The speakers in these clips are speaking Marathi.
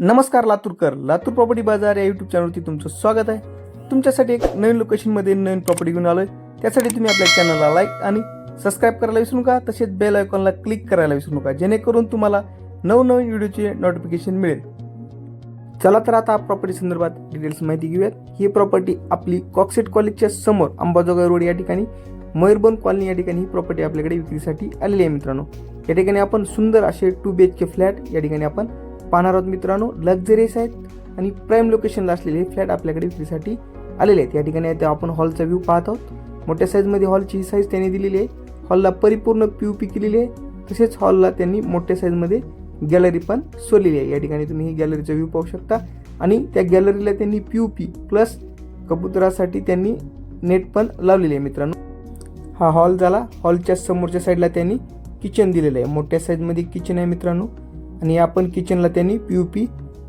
नमस्कार लातूरकर लातूर प्रॉपर्टी बाजार या यूट्यूब चॅनलवरती तुमचं स्वागत आहे. तुमच्यासाठी एक नवीन लोकेशनमध्ये नवीन प्रॉपर्टी घेऊन आलोय. त्यासाठी तुम्ही आपल्या चॅनलला लाईक आणि सबस्क्राईब करायला विसरू नका. तसेच बेल आयकॉनला क्लिक करायला विसरू नका. जेणेकरून तुम्हाला नवनवीन व्हिडिओचे नोटिफिकेशन मिळेल. चला तर आता प्रॉपर्टी संदर्भात डिटेल्स माहिती घेऊयात. ही प्रॉपर्टी आपली कॉक्सेट कॉलेजच्या समोर अंबाजोगाई रोड या ठिकाणी मयूरबन कॉलनी या ठिकाणी ही प्रॉपर्टी आपल्याकडे विक्रीसाठी आलेली आहे मित्रांनो. या ठिकाणी आपण सुंदर असे two B H K flat या ठिकाणी आपण पाहणार आहोत मित्रांनो. लक्झरीस आहेत आणि प्राईम लोकेशनला असलेले हे फ्लॅट आपल्याकडे विक्रीसाठी आलेले आहेत. या ठिकाणी आता आपण हॉलचा व्ह्यू पाहत आहोत. मोठ्या साईजमध्ये हॉलची ही साईज त्यांनी दिलेली आहे. हॉलला परिपूर्ण पी यू पी केलेली आहे. तसेच हॉलला त्यांनी मोठ्या साईजमध्ये गॅलरी पण सोडलेली आहे. या ठिकाणी तुम्ही ही गॅलरीचा व्ह्यू पाहू शकता. आणि त्या गॅलरीला त्यांनी पी यू पी प्लस कबुतरासाठी त्यांनी नेट पण लावलेली आहे मित्रांनो. हा हॉल झाला. हॉलच्या समोरच्या साईडला त्यांनी किचन दिलेलं आहे. मोठ्या साईजमध्ये किचन आहे मित्रांनो. आणि या पण किचनला त्यांनी पी यू पी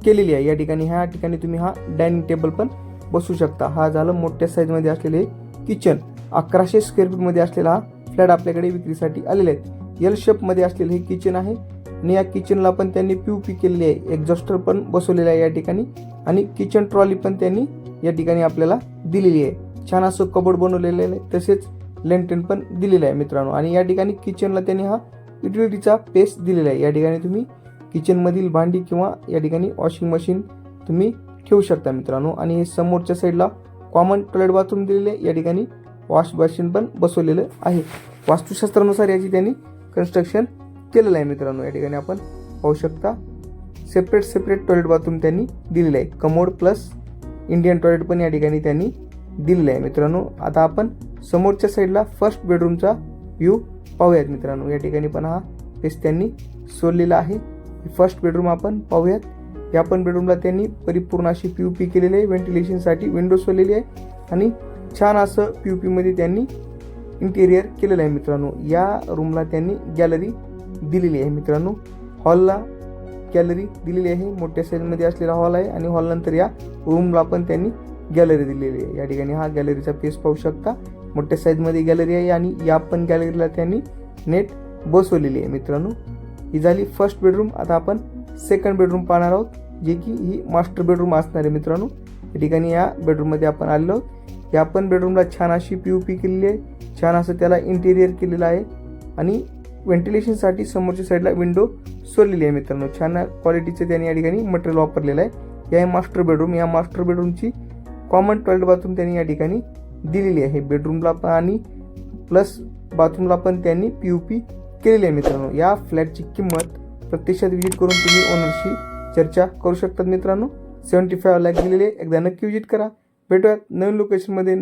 केलेली आहे. या ठिकाणी ह्या ठिकाणी तुम्ही हा डायनिंग टेबल पण बसू शकता. हा झालं मोठ्या साईजमध्ये असलेले किचन अकराशे स्क्वेअर फीटमध्ये असलेला हा फ्लॅट आपल्याकडे विक्रीसाठी आलेले आहेत. एल शेपमध्ये असलेलं हे किचन आहे. आणि या किचनला पण त्यांनी पी यू पी केलेली आहे. एक्झॉस्टर पण बसवलेलं आहे या ठिकाणी. आणि किचन ट्रॉली पण त्यांनी या ठिकाणी आपल्याला दिलेली आहे. छान असं कबोर्ड बनवलेलं आहे. तसेच लेंटेन पण दिलेलं आहे मित्रांनो. आणि या ठिकाणी किचनला त्यांनी हा युटिलिटीचा पेस्ट दिलेला आहे. या ठिकाणी तुम्ही किचनमधील भांडी किंवा या ठिकाणी वॉशिंग मशीन तुम्ही ठेवू शकता मित्रांनो. आणि हे समोरच्या साईडला कॉमन टॉयलेट बाथरूम दिलेले आहे या ठिकाणी वॉश बेसिन पण बसवलेलं आहे. वास्तुशास्त्रानुसार याची त्यांनी कन्स्ट्रक्शन केलेलं आहे मित्रांनो. या ठिकाणी आपण पाहू शकता सेपरेट सेपरेट टॉयलेट बाथरूम त्यांनी दिलेलं आहे. कमोड प्लस इंडियन टॉयलेट पण या ठिकाणी त्यांनी दिलेलं आहे मित्रांनो. आता आपण समोरच्या साईडला फर्स्ट बेडरूमचा व्ह्यू पाहूयात मित्रांनो. या ठिकाणी पण हा पेस त्यांनी सोडलेला आहे. फर्स्ट बेडरूम आपण पाहूयात. या पण बेडरूमला त्यांनी परिपूर्ण अशी पी यू पी केलेली आहे. व्हेंटिलेशनसाठी विंडो सोडलेली आहे. आणि छान असं पी यू पीमध्ये त्यांनी इंटेरियर केलेलं आहे मित्रांनो. या रूमला त्यांनी गॅलरी दिलेली आहे मित्रांनो. हॉलला गॅलरी दिलेली आहे. मोठ्या साईजमध्ये असलेला हॉल आहे. आणि हॉल नंतर या रूमला पण त्यांनी गॅलरी दिलेली आहे. या ठिकाणी हा गॅलरीचा पेस पाहू शकता. मोठ्या साईजमध्ये गॅलरी आहे. आणि या पण गॅलरीला त्यांनी नेट बसवलेली आहे मित्रांनो. ही झाली फर्स्ट बेडरूम आता आपण सेकंड बेडरूम पाहणार आहोत जे की ही मास्टर बेडरूम असणार आहे मित्रांनो. या ठिकाणी या बेडरूममध्ये आपण आलेलो आहोत. या पण बेडरूमला छान अशी पी यू पी केलेली आहे. छान असं त्याला इंटेरियर केलेलं आहे. आणि व्हेंटिलेशनसाठी समोरच्या साईडला विंडो सोडलेली आहे मित्रांनो. छान क्वालिटीचं त्यांनी या ठिकाणी मटेरियल वापरलेलं आहे. या मास्टर बेडरूम या मास्टर बेडरूमची कॉमन टॉयलेट बाथरूम त्यांनी या ठिकाणी दिलेली आहे. बेडरूमला पण आणि प्लस बाथरूमला पण त्यांनी पी यू पी केलेली आहे मित्रांनो. या फ्लॅटची किंमत प्रत्यक्षात व्हिजिट करून तुम्ही ओनरशी चर्चा करू शकतात मित्रांनो. सेवन्टी फाय लाख दिलेली आहे. एकदा नक्की विजिट करा. भेटूयात नवीन लोकेशनमध्ये